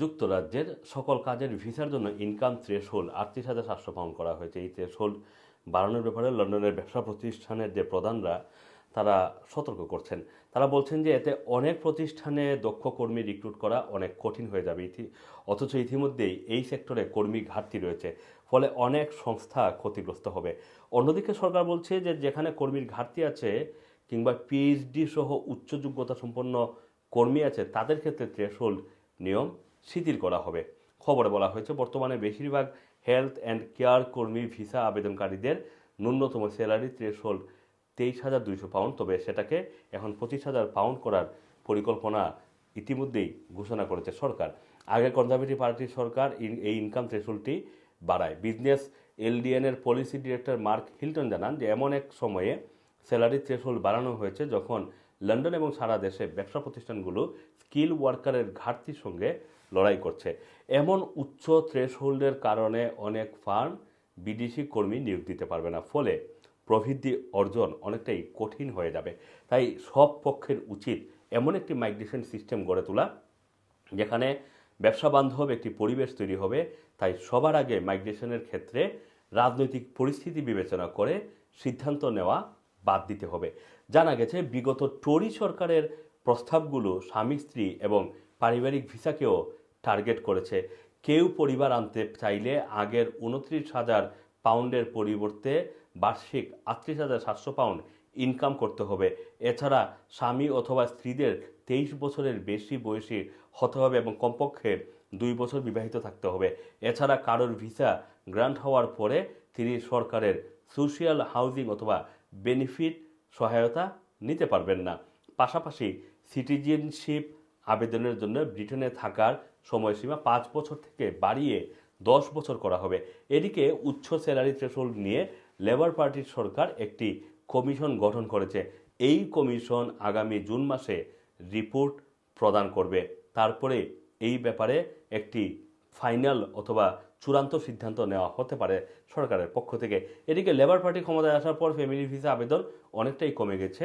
যুক্তরাজ্যের সকল কাজের ভিসার জন্য ইনকাম থ্রেশহোল্ড আটত্রিশ হাজার সাতশো পাউন্ড করা হয়েছে। এই থ্রেশহোল্ড বাড়ানোর ব্যাপারে লন্ডনের ব্যবসা প্রতিষ্ঠানের যে প্রধানরা, তারা সতর্ক করছেন। তারা বলছেন যে এতে অনেক প্রতিষ্ঠানে দক্ষ কর্মী রিক্রুট করা অনেক কঠিন হয়ে যাবে। ইতি, অথচ ইতিমধ্যেই এই সেক্টরে কর্মী ঘাটতি রয়েছে, ফলে অনেক সংস্থা ক্ষতিগ্রস্ত হবে। অন্যদিকে সরকার বলছে যে যেখানে কর্মীর ঘাটতি আছে কিংবা পিএইচডি সহ উচ্চ যোগ্যতা সম্পন্ন কর্মী আছে, তাদের ক্ষেত্রে থ্রেশহোল্ড নিয়ম শিথিল করা হবে। খবরে বলা হয়েছে, বর্তমানে বেশিরভাগ হেলথ অ্যান্ড কেয়ার কর্মী ভিসা আবেদনকারীদের ন্যূনতম স্যালারি থ্রেশহোল্ড তেইশ হাজার দুইশো পাউন্ড, তবে সেটাকে এখন পঁচিশ হাজার পাউন্ড করার পরিকল্পনা ইতিমধ্যেই ঘোষণা করেছে সরকার। আগে কনজারভেটিভ পার্টির সরকার এই ইনকাম থ্রেশহোল্ডটি বাড়ায়। বিজনেস এলডিএনের পলিসি ডিরেক্টর মার্ক হিলটন জানান যে, এমন এক সময়ে স্যালারি থ্রেশহোল্ড বাড়ানো হয়েছে যখন লন্ডন এবং সারা দেশে ব্যবসা প্রতিষ্ঠানগুলো স্কিল ওয়ার্কারের ঘাটতির সঙ্গে লড়াই করছে। এমন উচ্চ থ্রেশহোল্ডের কারণে অনেক ফার্ম বিদেশি কর্মী নিয়োগ দিতে পারবে না। ফলে প্রবৃদ্ধি অর্জন অনেকটাই কঠিন হয়ে যাবে। তাই সব পক্ষের উচিত এমন একটি মাইগ্রেশন সিস্টেম গড়ে তোলা, যেখানে ব্যবসা বান্ধব একটি পরিবেশ তৈরি হবে। তাই সবার আগে মাইগ্রেশনের ক্ষেত্রে রাজনৈতিক পরিস্থিতি বিবেচনা করে সিদ্ধান্ত নেওয়া বাদ দিতে হবে। জানা গেছে, বিগত টরি সরকারের প্রস্তাবগুলো স্বামী, স্ত্রী এবং পারিবারিক ভিসাকেও টার্গেট করেছে। কেউ পরিবার আনতে চাইলে আগের উনত্রিশ হাজার পাউন্ডের পরিবর্তে বার্ষিক আটত্রিশ হাজার সাতশো পাউন্ড ইনকাম করতে হবে। এছাড়া স্বামী অথবা স্ত্রীদের তেইশ বছরের বেশি বয়সী হতে হবে এবং কমপক্ষে দুই বছর বিবাহিত থাকতে হবে। এছাড়া কারোর ভিসা গ্রান্ট হওয়ার পরে তিনি সরকারের সোশিয়াল হাউজিং অথবা বেনিফিট সহায়তা নিতে পারবেন না। পাশাপাশি সিটিজেনশিপ আবেদনের জন্য ব্রিটেনে থাকার সময়সীমা পাঁচ বছর থেকে বাড়িয়ে দশ বছর করা হবে। এদিকে উচ্চ স্যালারি থ্রেশহোল্ড নিয়ে লেবার পার্টির সরকার একটি কমিশন গঠন করেছে। এই কমিশন আগামী জুন মাসে রিপোর্ট প্রদান করবে। তারপরে এই ব্যাপারে একটি ফাইনাল অথবা চূড়ান্ত সিদ্ধান্ত নেওয়া হতে পারে সরকারের পক্ষ থেকে। এদিকে লেবার পার্টি ক্ষমতায় আসার পর ফ্যামিলি ভিসা আবেদন অনেকটাই কমে গেছে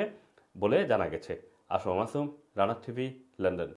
বলে জানা গেছে। আসম আসম রানার টিভি লন্ডন।